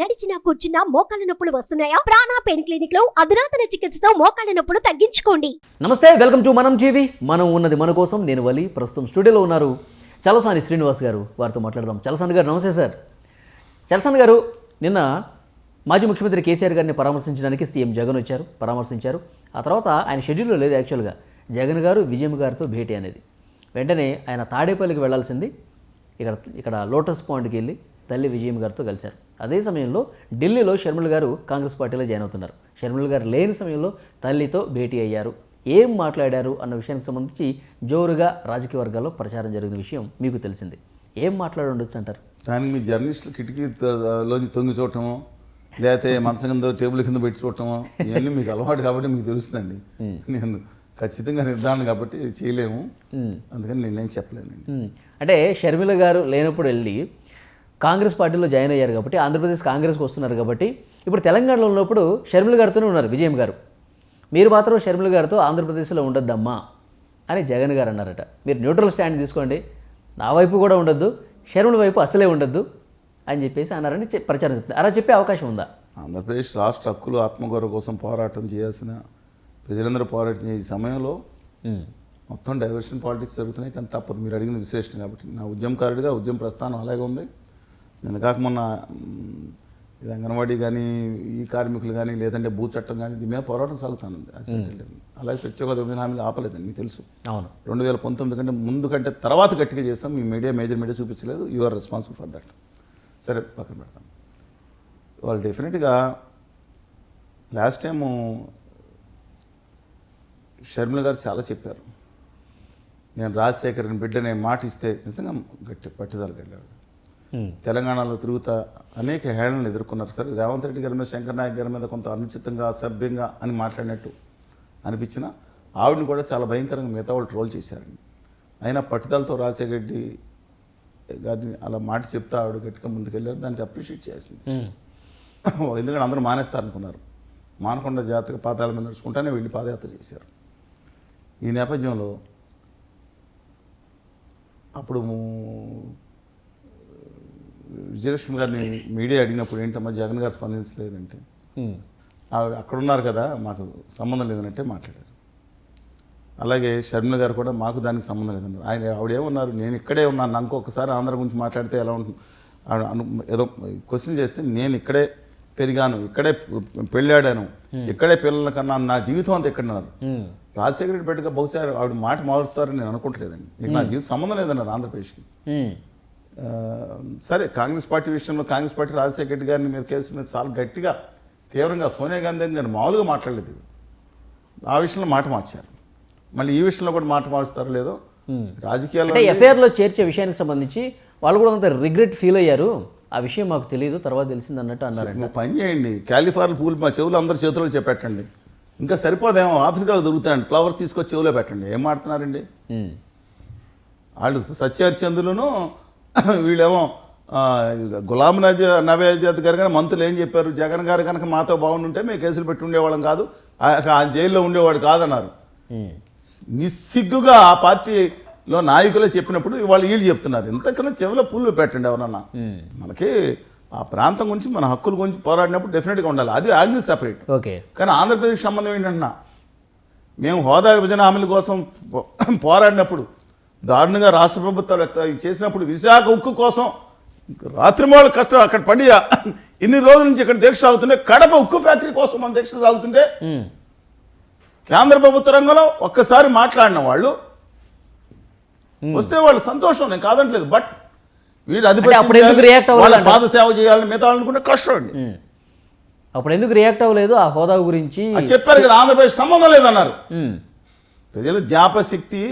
నడిచినా కూర్చున్నా మోకాళ్ళ నొప్పులు వస్తున్నాయా? ప్రాణా పెయిన్ క్లినిక్లో అధునాతన చికిత్సతో మోకాళ్ళ నొప్పులు తగ్గించుకోండి. నమస్తే వెల్కమ్ టు మనం జీవి మనం ఉన్నది మన కోసం. నేను వలి. ప్రస్తుతం స్టూడియోలో ఉన్నారు చలసాని శ్రీనివాస్ గారు. వారితో మాట్లాడదాం. చలసాని గారు నమస్తే సార్. చలసాని గారు నిన్న మాజీ ముఖ్యమంత్రి కేసీఆర్ గారిని పరామర్శించడానికి సీఎం జగన్ వచ్చారు పరామర్శించారు. ఆ తర్వాత ఆయన షెడ్యూల్లో లేదు యాక్చువల్గా. జగన్ గారు విజయం గారితో భేటీ అనేది. వెంటనే ఆయన తాడేపల్లికి వెళ్ళాల్సింది. ఇక్కడ ఇక్కడ లోటస్ పాయింట్కి వెళ్ళి తల్లి విజయం గారితో కలిశారు. అదే సమయంలో ఢిల్లీలో షర్మిల గారు కాంగ్రెస్ పార్టీలో జాయిన్ అవుతున్నారు. షర్మిల గారు లేని సమయంలో తల్లితో భేటీ అయ్యారు. ఏం మాట్లాడారు అన్న విషయానికి సంబంధించి జోరుగా రాజకీయ వర్గాల్లో ప్రచారం జరిగిన విషయం మీకు తెలిసింది. ఏం మాట్లాడి ఉండొచ్చు అంటారు? దానికి మీ జర్నలిస్టులు కిటికీ త- లోంచి తొంగి చూడటము లేకపోతే మంచం కింద టేబుల్ కింద పెట్టి చూడటము ఇవన్నీ మీకు అలవాటు కాబట్టి మీకు తెలుస్తుందండి. నేను ఖచ్చితంగా నిర్ధారణ కాబట్టి చేయలేము. అందుకని నేనేం చెప్పలేనండి. అంటే షర్మిల గారు లేనప్పుడు వెళ్ళి కాంగ్రెస్ పార్టీలో జాయిన్ అయ్యారు కాబట్టి ఆంధ్రప్రదేశ్ కాంగ్రెస్కి వస్తున్నారు కాబట్టి ఇప్పుడు తెలంగాణలో ఉన్నప్పుడు షర్మిల గారితోనే ఉన్నారు విజయం గారు. మీరు మాత్రం షర్మిల గారితో ఆంధ్రప్రదేశ్లో ఉండొద్దమ్మా అని జగన్ గారు అన్నారట. మీరు న్యూట్రల్ స్టాండ్ తీసుకోండి. నా వైపు కూడా ఉండొద్దు. షర్మిల వైపు అసలే ఉండొద్దు అని చెప్పేసి అన్నారని ప్రచారం చేస్తుంది అలా చెప్పే అవకాశం ఉందా? ఆంధ్రప్రదేశ్ రాష్ట్ర హక్కులు ఆత్మగౌరవ కోసం పోరాటం చేయాల్సిన ప్రజలందరూ పోరాటం చేసే సమయంలో మొత్తం డైవర్షన్ పాలిటిక్స్ జరుగుతున్నాయి. కానీ తప్పదు. మీరు అడిగిన విశ్లేషణ కాబట్టి. నా ఉద్యమకారుడిగా ఉద్యమ ప్రస్థానం అలాగే ఉంది. నేను కాక మొన్న ఇది అంగన్వాడీ కానీ ఈ కార్మికులు కానీ లేదంటే భూ చట్టం కానీ దీని మీద పోరాటం సాగుతాను. అలాగే ప్రత్యేక విభజన హామీలు ఆపలేదండి మీకు తెలుసు. అవును. రెండు వేల పంతొమ్మిది కంటే ముందు కంటే తర్వాత గట్టిగా చేస్తాం. మీ మీడియా మేజర్ మీడియా చూపించలేదు. You are responsible for that సరే పక్కన పెడతాం. వాళ్ళు డెఫినెట్గా లాస్ట్ టైము షర్మిల గారు చాలా చెప్పారు. నేను రాజశేఖర్ని బిడ్డనే మాట ఇస్తే నిజంగా గట్టి పట్టుదలకు వెళ్ళాడు తెలంగాణలో తిరుగుతా అనేక హేళనలు ఎదుర్కొన్నారు. సరే రేవంత్ రెడ్డి గారి మీద శంకర్ నాయక్ గారి మీద కొంత అనుచితంగా అసభ్యంగా అని మాట్లాడినట్టు అనిపించిన ఆవిడని కూడా చాలా భయంకరంగా మిగతా వాళ్ళు ట్రోల్ చేశారండి. అయినా పట్టుదలతో రాజశేఖర రెడ్డి గారిని అలా మాట చెప్తా ఆవిడ గట్టిగా ముందుకెళ్ళారు దానికి అప్రిషియేట్ చేసింది ఎందుకంటే అందరూ మానేస్తారనుకున్నారు. మానకొండ జాతక పాదాల మీద నడుచుకుంటానే వెళ్ళి పాదయాత్ర చేశారు. ఈ నేపథ్యంలో అప్పుడు విజయలక్ష్మి గారిని మీడియా అడిగినప్పుడు ఏంటమ్మా జగన్ గారు స్పందించలేదంటే. ఆవిడ అక్కడ ఉన్నారు కదా మాకు సంబంధం లేదనంటే మాట్లాడారు. అలాగే షర్మిల గారు కూడా మాకు దానికి సంబంధం లేదన్నారు. ఆయన ఆవిడేమన్నారు నేను ఇక్కడే ఉన్నాను నాకు ఒకసారి ఆంధ్ర గురించి మాట్లాడితే ఎలా ఉంటుంది ఏదో క్వశ్చన్ చేస్తే నేను ఇక్కడే పెరిగాను ఇక్కడే పెళ్ళాడాను ఇక్కడే పిల్లల కన్నా నా జీవితం అంతా ఇక్కడ ఉన్నారు రాజశేఖర రెడ్డి బహుశా ఆవిడ మాట మారుస్తారని నేను అనుకోవట్లేదండి నీకు నా జీవితం సంబంధం లేదన్నారు ఆంధ్రప్రదేశ్కి. సరే కాంగ్రెస్ పార్టీ విషయంలో కాంగ్రెస్ పార్టీ రాజశేఖర రెడ్డి గారిని మీద కేసు మీద చాలా గట్టిగా తీవ్రంగా సోనియా గాంధీ గారిని నేను మామూలుగా మాట్లాడలేదు. ఆ విషయంలో మాట మార్చారు. మళ్ళీ ఈ విషయంలో కూడా మాట మారుస్తారో లేదో రాజకీయాల్లో ఎఫ్ఐఆర్లో చేర్చే విషయానికి సంబంధించి వాళ్ళు కూడా కొంత రిగ్రెట్ ఫీల్ అయ్యారు. ఆ విషయం మాకు తెలియదు తర్వాత తెలిసింది అన్నట్టు అన్నారంట. నువ్వు పని చేయండి. క్యాలిఫార్ల్ పూలు మా చెవులు అందరి చేతుల్లో చెప్పెట్టండి ఇంకా సరిపోదేమో ఆఫ్రికాలో దొరుకుతాయండి. ఫ్లవర్స్ తీసుకొచ్చి చెవులో పెట్టండి. ఏం మాడుతున్నారండి? వాళ్ళు సత్యహరిచంద్రులను వీళ్ళేమో గులాం నజ నవీ ఆజాద్ గారు కానీ మంత్రులు ఏం చెప్పారు? జగన్ గారు కనుక మాతో బాగుండుంటే మేము కేసులు పెట్టి ఉండేవాళ్ళం కాదు. ఆ- జైల్లో ఉండేవాడు కాదన్నారు. నిస్సిగ్గుగా ఆ పార్టీలో నాయకులే చెప్పినప్పుడు వాళ్ళు వీళ్ళు చెప్తున్నారు. ఇంతకన్నా చెవిలో పూలు పెట్టండి ఎవరన్నా. మనకి ఆ ప్రాంతం గురించి మన హక్కుల గురించి పోరాడినప్పుడు డెఫినెట్గా ఉండాలి. అది ఆగ్ని సపరేట్. ఓకే. కానీ ఆంధ్రప్రదేశ్ సంబంధం ఏంటంటున్నా? మేము హోదా విభజన హామీల కోసం పో- పోరాడినప్పుడు దారుణంగా రాష్ట్ర ప్రభుత్వాలు చేసినప్పుడు విశాఖ ఉక్కు కోసం రాత్రిమాలు కష్టం అక్కడ పడి ఇన్ని రోజుల నుంచి ఇక్కడ దీక్ష సాగుతుంటే కడప ఉక్కు ఫ్యాక్టరీ కోసం మన దీక్ష సాగుతుంటే కేంద్ర ప్రభుత్వ రంగంలో ఒక్కసారి మాట్లాడిన వాళ్ళు వస్తే వాళ్ళు సంతోషం నేను కాదంటలేదు బట్ వీడు వాళ్ళ అంటారు? పాద సేవ చేయాలని మిగతా అనుకుంటే కష్టం అండి. అప్పుడు ఎందుకు రియాక్ట్ అవ్వలేదు? ఆ హోదా గురించి చెప్పారు కదా ఆంధ్రప్రదేశ్ సంబంధం లేదన్నారు. ప్రజల జ్ఞాపశక్తి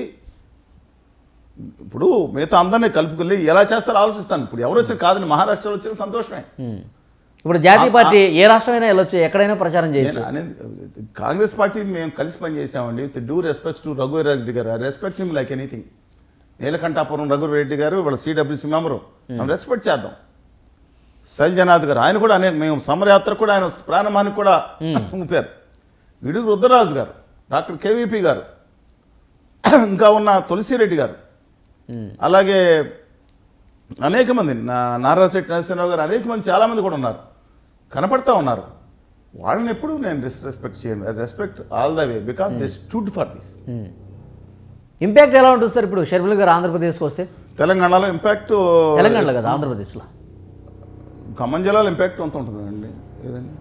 ఇప్పుడు మిగతా అందరినీ కలుపుకెళ్ళి ఎలా చేస్తారో ఆలోచిస్తాను. ఇప్పుడు ఎవరు వచ్చారు కాదని మహారాష్ట్రలో వచ్చిన సంతోషమే. ఇప్పుడు జాతీయ పార్టీ ఏ రాష్ట్రమైనా వెళ్ళొచ్చు ఎక్కడైనా ప్రచారం చేయొచ్చు. నేను అనేది కాంగ్రెస్ పార్టీ మేము కలిసి పనిచేసామండి with due respect to Raghuveera Reddy గారు. I respect him like anything Neelakantapuram Raghuveera Reddy గారు వాళ్ళ సిడబ్ల్యూసీ మెంబరు. మనం రెస్పెక్ట్ చేద్దాం. శైలజనాథ్ గారు ఆయన కూడా అనేక మేము సమరయాత్ర కూడా ఆయన ప్రారంభానికి కూడా ఊపారు. విడుగు రుద్రరాజు గారు డాక్టర్ కేవీపీ గారు ఇంకా ఉన్న తులసిరెడ్డి గారు. అలాగే అనేక మంది నా నారాశెట్టి నరసింహరావు గారు అనేక మంది చాలామంది కూడా ఉన్నారు. కనపడతా ఉన్నారు. వాళ్ళని ఎప్పుడు నేను డిస్రెస్పెక్ట్ చేయను. Respect all the way because they stood for this impact ఎలా ఉంటుంది సార్ ఇప్పుడు షర్మిల గారు ఆంధ్రప్రదేశ్కి వస్తే? తెలంగాణలో ఇంపాక్ట్ తెలంగాణలో కదా ఆంధ్రప్రదేశ్లో. ఖమ్మం జిల్లాలో ఇంపాక్ట్ ఎంత ఉంటుందండి. ఏదండి?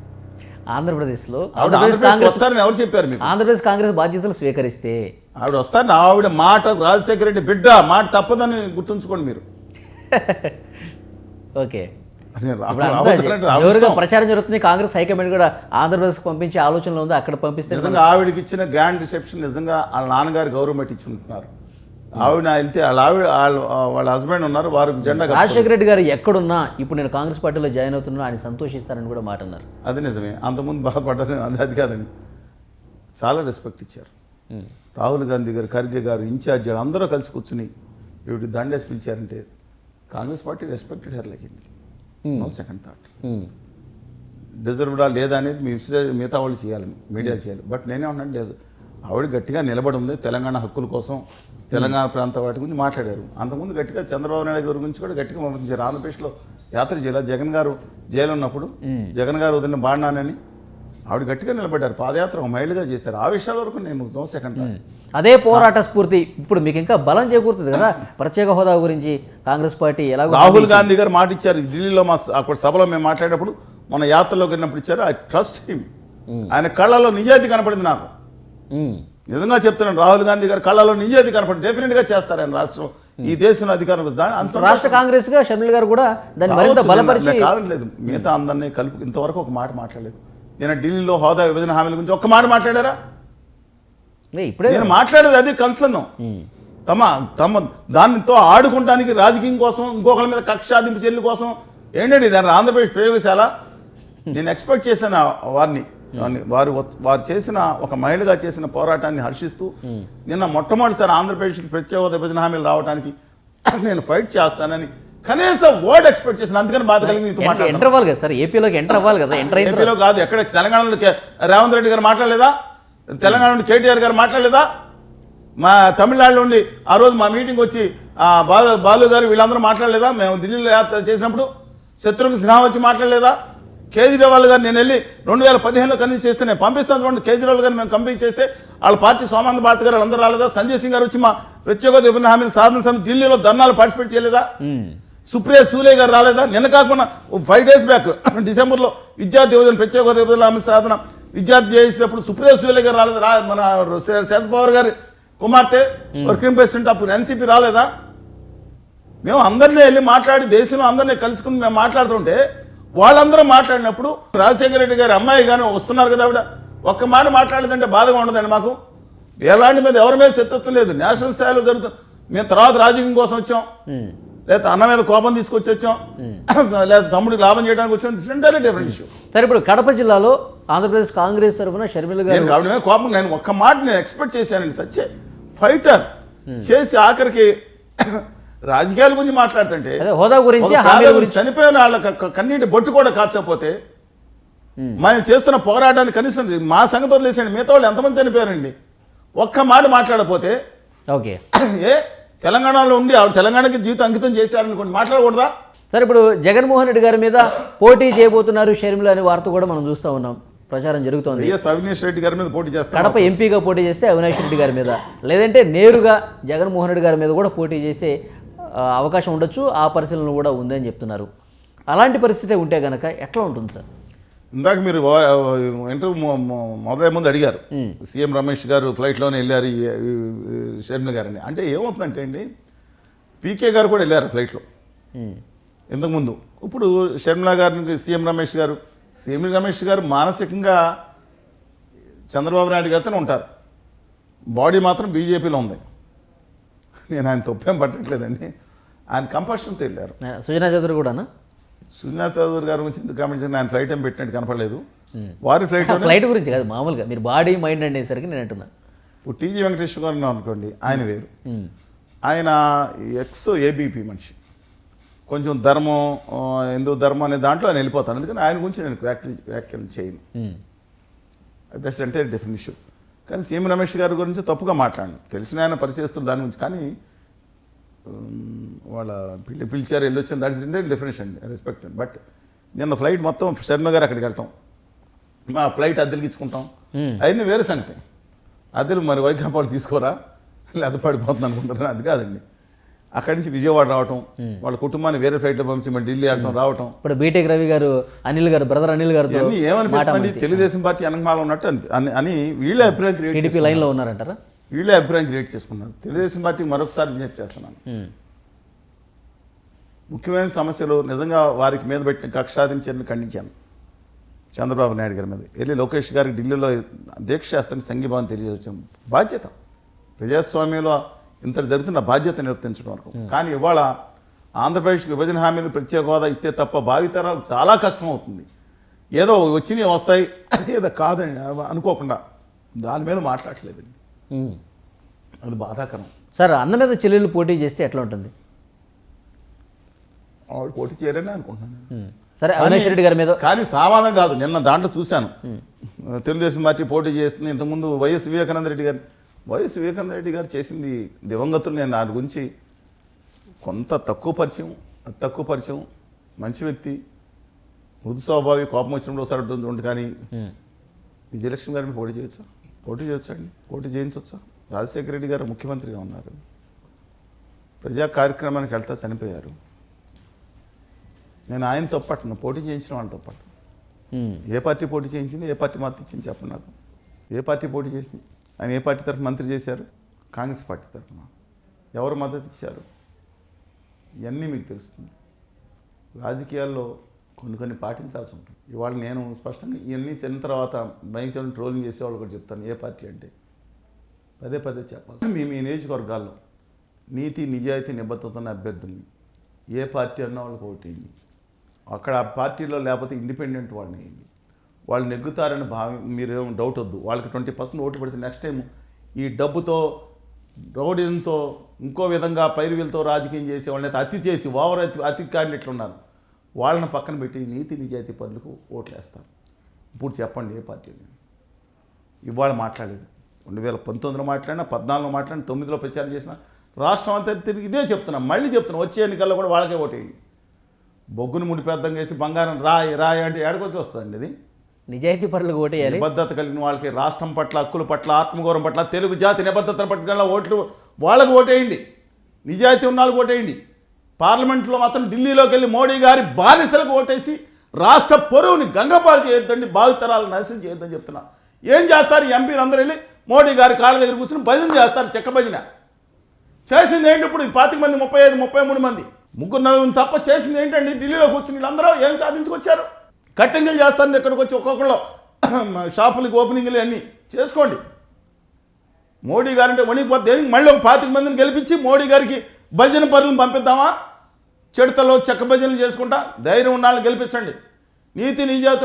ఆంధ్రప్రదేశ్లో ఆంధ్రప్రదేశ్ ఆంధ్రప్రదేశ్ వస్తారని ఎవరు చెప్పారు మీకు? ఆంధ్రప్రదేశ్ కాంగ్రెస్ బాధ్యతలు స్వీకరిస్తే ఆవిడ వస్తారని ఆవిడ మాట రాజశేఖర రెడ్డి బిడ్డ మాట తప్పదని గుర్తుంచుకోండి మీరు. ఓకే. జోరుగా. ప్రచారం జరుగుతుంది కాంగ్రెస్ హైకమాండ్ కూడా ఆంధ్రప్రదేశ్కి పంపించే ఆలోచనలో ఉంది అక్కడ పంపిస్తే ఆవిడకి ఇచ్చిన గ్రాండ్ రిసెప్షన్ నిజంగా వాళ్ళ నాన్నగారు గౌరవం పెట్టి ఇచ్చి ఉంటున్నారు. ఆవిడ వెళ్తే వాళ్ళ ఆవిడ వాళ్ళ వాళ్ళ హస్బెండ్ ఉన్నారు వారికి జెండా రాజశేఖర రెడ్డి గారు ఎక్కడున్నా ఇప్పుడు నేను కాంగ్రెస్ పార్టీలో జాయిన్ అవుతున్నా ఆయన సంతోషిస్తారని కూడా మాట అన్నారు. అది నిజమే. అంతకుముందు బాధపడ్డారు అది అది కాదండి. చాలా రెస్పెక్ట్ ఇచ్చారు. రాహుల్ గాంధీ గారు ఖర్గే గారు ఇన్ఛార్జ్ అందరూ కలిసి కూర్చుని వీటి దండేసి పిలిచారంటే Congress party respected her like no second thought. డిజర్వ్డా లేదా అనేది మీ మిగతా వాళ్ళు చేయాలి మీడియా చేయాలి. బట్ నేనేమన్నాను లేదు. ఆవిడ గట్టిగా నిలబడి ఉంది తెలంగాణ హక్కుల కోసం తెలంగాణ ప్రాంత వాటి గురించి మాట్లాడారు. అంతకుముందు గట్టిగా చంద్రబాబు నాయుడు గారి గురించి కూడా గట్టిగా పంపించారు. ఆంధ్రప్రదేశ్లో యాత్ర చేయాలి? జగన్ గారు జైలు ఉన్నప్పుడు జగన్ గారు వదిలిన బాణానని ఆవిడ గట్టిగా నిలబడ్డారు. పాదయాత్ర ఒక మైలుగా చేశారు. ఆ విషయాల వరకు నేను నో సెకండ్ అదే పోరాట స్ఫూర్తి. ఇప్పుడు మీకు ఇంకా బలం చేకూరుతుంది కదా. ప్రత్యేక హోదా గురించి కాంగ్రెస్ పార్టీ ఎలా రాహుల్ గాంధీ గారు మాట ఇచ్చారు. ఢిల్లీలో మా అక్కడ సభలో మేము మాట్లాడేటప్పుడు మన యాత్రలోకి వెళ్ళినప్పుడు ఇచ్చారు. I trust him. ఆయన కళ్ళలో నిజాయితీ కనపడింది నాకు. నిజంగా చెప్తున్నాను రాహుల్ గాంధీ గారు కళ్ళలో నిజాయితీ కనపడింది డెఫినెట్గా చేస్తారు ఆయన రాష్ట్రం. ఈ దేశంలో అధికారం రాష్ట్ర కాంగ్రెస్గా షర్మిల గారు కూడా నేను కాదనలేదు మిగతా అందరినీ కలిపి ఇంతవరకు ఒక మాట మాట్లాడలేదు. నేను ఢిల్లీలో హోదా విభజన హామీల గురించి ఒక్క మాట మాట్లాడారా? నేను మాట్లాడేది అది కన్సర్న్. తమ తమ దానితో ఆడుకుంటానికి రాజకీయం కోసం ఇంకొకరి మీద కక్షాదింపు చెల్లి కోసం ఏంటండి దాని ఆంధ్రప్రదేశ్ ప్రయోగశాల? నేను ఎక్స్పెక్ట్ చేశాను వారిని. వారు వారు చేసిన ఒక మహిళగా చేసిన పోరాటాన్ని హర్షిస్తూ నిన్న మొట్టమొదటిసారి ఆంధ్రప్రదేశ్కి ప్రత్యేక విభజన హామీలు రావడానికి నేను ఫైట్ చేస్తానని కనీసం వర్డ్ ఎక్స్పెక్ట్ చేసిన అందుకని బాధ కలిగి మీతో ఎంటర్ అవ్వాలి కదా సార్? ఏపీలోకి ఎంటర్ అవ్వాలి కదా? ఎంటర్ ఏపీలో కాదు? ఎక్కడ తెలంగాణలో రేవంత్ రెడ్డి గారు మాట్లాడలేదా? తెలంగాణ నుండి కేటీఆర్ గారు మాట్లాడలేదా? మా తమిళనాడు నుండి ఆ రోజు మా మీటింగ్ వచ్చి బాలు బాలు గారు వీళ్ళందరూ మాట్లాడలేదా? మేము ఢిల్లీలో యాత్ర చేసినప్పుడు శత్రుఘ్న సిన్హా వచ్చి మాట్లాడలేదా? కేజ్రీవాల్ గారు నేను వెళ్ళి రెండు వేల పదిహేనులో కన్విన్స్ చేస్తే నేను పంపిస్తాను చూడండి కేజ్రీవాల్ గారు మేము కంపెనీ చేస్తే వాళ్ళ పార్టీ సోమాంధ భారత్ గారు అందరూ రాలేదా? సంజయ్ సింగ్ గారు వచ్చి మా ప్రత్యేక విభిన్న హామీల సాధన సమితి ఢిల్లీలో ధర్నాలు పార్టిసిపేట్ చేయలేదా? సుప్రియ సూలే గారు రాలేదా? నిన్న కాకుండా ఫైవ్ డేస్ బ్యాక్ డిసెంబర్లో విద్యార్థి యువజన ప్రత్యేక హోదా హామీ సాధన విద్యార్థి చేసినప్పుడు సుప్రియ సూలే గారు రాలేదా? రా మన శరద్ పవార్ గారి కుమార్తె వర్కింగ్ ప్రెసిడెంట్ ఆఫ్ ఎన్సీపీ రాలేదా? మేము అందరినీ వెళ్ళి మాట్లాడి దేశంలో అందరినీ కలుసుకుని మేము మాట్లాడుతుంటే వాళ్ళందరూ మాట్లాడినప్పుడు రాజశేఖర రెడ్డి గారి అమ్మాయి కానీ వస్తున్నారు కదా ఆవిడ. ఒక్క మాట మాట్లాడలేదంటే బాధగా ఉండదండి మాకు. ఎలాంటి మీద ఎవరి మీద శత్రుత్వం లేదు. నేషనల్ స్థాయిలో జరుగుతుంది మేము తర్వాత రాజకీయం కోసం వచ్చాం. లేదా అన్న మీద కోపం తీసుకొచ్చి వచ్చాం. లేదా తమ్ముడికి లాభం చేయడానికి వచ్చాం. ఎంటైర్లీ డిఫరెంట్ ఇష్యూ సరే ఇప్పుడు కడప జిల్లాలో ఆంధ్రప్రదేశ్ కాంగ్రెస్ తరఫున షర్మిల గారు కావడమే కోపం. నేను ఒక్క మాట నేను ఎక్స్పెక్ట్ చేశానండి. సచ్చే ఫైటర్ చేసి ఆఖరికి రాజకీయాల గురించి మాట్లాడుతుంటే హోదా గురించి చనిపోయిన వాళ్ళ కన్నీటి బొట్టు కూడా కాచకపోతే మేము చేస్తున్న పోరాటాన్ని కనీసం మా సంగతి వదిలేసండి మిగతా వాళ్ళు ఎంతమంది చనిపోయారండి? ఒక్క మాట మాట్లాడకపోతే ఓకే. ఏ? తెలంగాణలో ఉండి ఆవిడ తెలంగాణకి జీవితం అంకితం చేశారనుకోండి మాట్లాడకూడదా? సరే ఇప్పుడు జగన్మోహన్ రెడ్డి గారి మీద పోటీ చేయబోతున్నారు షర్మిల అనే వార్త కూడా మనం చూస్తూ ఉన్నాం. ప్రచారం జరుగుతోంది. వైఎస్ అవినేష్ రెడ్డి గారి మీద పోటీ చేస్తాను కడప ఎంపీగా పోటీ చేస్తే అవినాష్ రెడ్డి గారి మీద. లేదంటే నేరుగా జగన్మోహన్ రెడ్డి గారి మీద కూడా పోటీ చేసే అవకాశం ఉండొచ్చు ఆ పరిశీలన కూడా ఉందని చెప్తున్నారు. అలాంటి పరిస్థితి ఉంటే గనక ఎట్లా ఉంటుంది సార్? ఇందాక మీరు ఇంటర్వ్యూ మొదలయ్యే ముందు అడిగారు. సీఎం రమేష్ గారు ఫ్లైట్లోనే వెళ్ళారు షర్మిల గారని. అంటే ఏమవుతుందంటే అండి పీకే గారు కూడా వెళ్ళారు ఫ్లైట్లో. ఇంతకుముందు. ఇప్పుడు షర్మిల గారికి సీఎం రమేష్ గారు సీఎం రమేష్ గారు మానసికంగా చంద్రబాబు నాయుడు గారితోనే ఉంటారు. బాడీ మాత్రం బీజేపీలో ఉంది. నేను ఆయన తప్పేం పట్టట్లేదండి. ఆయన కంపల్షన్తో వెళ్ళారు. సుజనా చౌదరి కూడానా? సుజనా చౌదరి గారి గురించి ఎందుకు కామెంట్ చేసిన ఆయన ఫ్లైట్ ఏం పెట్టినట్టు కనపడలేదు. వారి ఫ్లైట్లోనే ఫ్లైట్ గురించి కాదు మామూలుగా. మీరు బాడీ మైండ్ అనేసరికి నేను అంటున్నా. ఇప్పుడు టీజీ వెంకటేశ్వర గారు ఉన్నారు అనుకోండి ఆయన వేరు. ఆయన ఎక్స్ ఏబీపీ మనిషి. కొంచెం ధర్మం హిందూ ధర్మం అనే దాంట్లో ఆయన వెళ్ళిపోతాను అందుకని ఆయన గురించి నేను వ్యాఖ్యలు వ్యాఖ్యలు చేయను. దట్స్ అంటే డిఫరెంట్ ఇష్యూ కానీ సీఎం రమేష్ గారి గురించి తప్పుగా మాట్లాడను. తెలిసిన ఆయన పరిచయస్తులు దాని గురించి. కానీ వాళ్ళ పిల్లి పిలిచారు వెళ్ళొచ్చారు దట్స్ డిఫరెన్స్ అండి రెస్పెక్ట్ బట్ నిన్న ఫ్లైట్ మొత్తం శర్మ గారు అక్కడికి వెళ్ళటం మా ఫ్లైట్ అద్దెలకి ఇచ్చుకుంటాం. అవన్నీ వేరే సంగతి. అద్దెలు మరి వైకాపాలు తీసుకోరా? లేదా పడిపోతుంది అనుకుంటారు? అది కాదండి. అక్కడి నుంచి విజయవాడ రావటం వాళ్ళ కుటుంబాన్ని వేరే ఫ్లైట్లో పంపించి మళ్ళీ ఢిల్లీ వెళ్ళటం రావటం. ఇప్పుడు బీటెక్ రవి గారు అనిల్ గారు బ్రదర్ అనిల్ ఇవన్నీ ఏమనిపిస్తుంది? తెలుగుదేశం పార్టీ వెనకమాల ఉన్నట్టు అని- వీళ్ళే అభిప్రాయం క్రియేట్ టీడీపీ లైన్లో ఉన్నారంటారా? వీళ్ళే అభిప్రాయం క్రియేట్ చేసుకున్నారు. తెలుగుదేశం పార్టీకి మరొకసారి విజ్ఞప్తి చేస్తున్నాను. ముఖ్యమైన సమస్యలు నిజంగా వారికి మీద పెట్టిన కక్షాదించని ఖండించాను. చంద్రబాబు నాయుడు గారి మీద. వెళ్ళి లోకేష్ గారికి ఢిల్లీలో దీక్ష చేస్తానికి సంఘీభావం తెలియజేసాం బాధ్యత. ప్రజాస్వామ్యంలో ఇంత జరుగుతున్న బాధ్యత నిర్వర్తించడం వరకు. కానీ ఇవాళ ఆంధ్రప్రదేశ్కి విభజన హామీలు ప్రత్యేక హోదా ఇస్తే తప్ప భావితరాలు చాలా కష్టం అవుతుంది ఏదో వచ్చినవి వస్తాయి. ఏదో కాదని అనుకోకుండా దాని మీద మాట్లాడలేదండి ఉమ్. అది బాధాకరం. సార్ అన్న మీద చెల్లెళ్ళు పోటీ చేస్తే ఎట్లా ఉంటుంది? ఆవిడ పోటీ చేయరని అనుకుంటున్నాను. ఉమ్. సరే అవినాష్ రెడ్డి గారి మీద కానీ సామానం కాదు. నిన్న దాంట్లో చూశాను. తెలుగుదేశం పార్టీ పోటీ చేస్తుంది ఇంతకుముందు వైఎస్ వివేకానంద రెడ్డి గారు వైఎస్ వివేకానంద రెడ్డి గారు చేసింది దివంగతులు నేను దాని గురించి కొంత తక్కువ పరిచయం అతి తక్కువ పరిచయం. మంచి వ్యక్తి. మృదు స్వభావి కోపం వచ్చినప్పుడు ఒకసారి ఉంటుంది కానీ. విజయలక్ష్మి గారిని పోటీ చేయొచ్చా? పోటీ చేయొచ్చా అండి? పోటీ చేయించవచ్చా రాజశేఖర రెడ్డి గారు ముఖ్యమంత్రిగా ఉన్నారు. ప్రజా కార్యక్రమానికి వెళ్తా చనిపోయారు. నేను ఆయన తప్పట్ను పోటీ చేయించిన వాళ్ళని తప్పట్ను ఉమ్. ఏ పార్టీ పోటీ చేయించింది? ఏ పార్టీ మద్దతు ఇచ్చింది చెప్పండి నాకు. ఏ పార్టీ పోటీ చేసింది? ఆయన ఏ పార్టీ తరఫున మంత్రి చేశారు? కాంగ్రెస్ పార్టీ తరఫున. ఎవరు మద్దతు ఇచ్చారు? ఇవన్నీ మీకు తెలుస్తుంది. రాజకీయాల్లో కొన్ని కొన్ని పాటించాల్సి ఉంటుంది. ఇవాళ నేను స్పష్టంగా ఇవన్నీ చిన్న తర్వాత భయంకరం ట్రోలింగ్ చేసేవాళ్ళు కూడా చెప్తాను ఏ పార్టీ అంటే. పదే పదే చెప్పాలి మీ మీ నియోజకవర్గాల్లో నీతి నిజాయితీ నిబద్ధతన్న అభ్యర్థుల్ని ఏ పార్టీ అన్న వాళ్ళకి ఓటేయండి అక్కడ ఆ పార్టీలో లేకపోతే ఇండిపెండెంట్ వాళ్ళని వేయండి. వాళ్ళు నెగ్గుతారని భావి మీరేం డౌట్ వద్దు. వాళ్ళకి ట్వంటీ పర్సెంట్ ఓట్లు పెడితే నెక్స్ట్ టైం ఈ డబ్బుతో రౌడీజంతో ఇంకో విధంగా పైరువీలతో రాజకీయం చేసే వాళ్ళని అయితే అతి చేసి ఓవర్ అతి అతి క్యాండిడేట్లు ఉన్నారు. వాళ్ళని పక్కన పెట్టి నీతి నిజాయితీ పనులకు ఓట్లు వేస్తారు ఇప్పుడు చెప్పండి ఏ పార్టీ నేను ఇవాళ మాట్లాడలేదు రెండు వేల పంతొమ్మిదిలో మాట్లాడినా పద్నాలుగులో మాట్లాడినా తొమ్మిదిలో ప్రచారం చేసిన రాష్ట్రం అంతా తిరిగి ఇదే చెప్తున్నా. మళ్ళీ చెప్తున్నా. వచ్చే ఎన్నికల్లో కూడా వాళ్ళకే ఓటేయండి. బొగ్గును ముడిపెద్దం చేసి బంగారం రాయి రాయి అంటే ఏడకొచ్చి వస్తుందండి ఇది నిజాయితీ పనులు ఓటేయాలి నిబద్ధత కలిగిన వాళ్ళకి రాష్ట్రం పట్ల హక్కుల పట్ల ఆత్మగౌరవం పట్ల తెలుగు జాతి నిబద్ధత పట్ల ఓట్లు వాళ్ళకి ఓటేయండి నిజాయితీ ఉన్న వాళ్ళకి ఓటేయండి పార్లమెంట్లో మాత్రం ఢిల్లీలోకి వెళ్ళి మోడీ గారి బానిసలకు ఓటేసి రాష్ట్ర పొరువుని గంగపాలు చేయొద్దండి భావితరాలు నాశనం చేయొద్దని చెప్తున్నా. ఏం చేస్తారు? ఎంపీలు అందరూ వెళ్ళి మోడీ గారి కాళ్ళ దగ్గర కూర్చుని భజన చేస్తారు చెక్క భజన. చేసింది ఏంటి ఇప్పుడు పాతిక మంది ముప్పై ఐదు ముప్పై మూడు మంది? ముగ్గురు నలుగురు తప్ప చేసింది ఏంటండి? ఢిల్లీలో కూర్చుని వీళ్ళందరూ ఏం సాధించుకొచ్చారు? కట్టింగులు చేస్తారండి ఇక్కడికి వచ్చి ఒక్కొక్కళ్ళు షాపులకి ఓపెనింగ్లు అన్నీ చేసుకోండి. మోడీ గారంటే వణికిపోతే దేనికి? మళ్ళీ ఒక పాతిక మందిని గెలిపించి మోడీ గారికి భజన పరులను పంపిద్దామా? చెడతలో చెక్క భజనలు చేసుకుంటా ధైర్యం ఉన్న వాళ్ళని గెలిపించండి. నీతి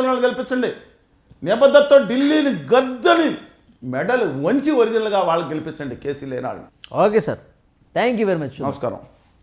వాళ్ళని గెలిపించండి. నిబద్ధతతో ఢిల్లీని గద్దని మెడలు వంచి ఒరిజినల్గా వాళ్ళకి గెలిపించండి. కేసీ లేని వాళ్ళు okay sir. Thank you very much. నమస్కారం.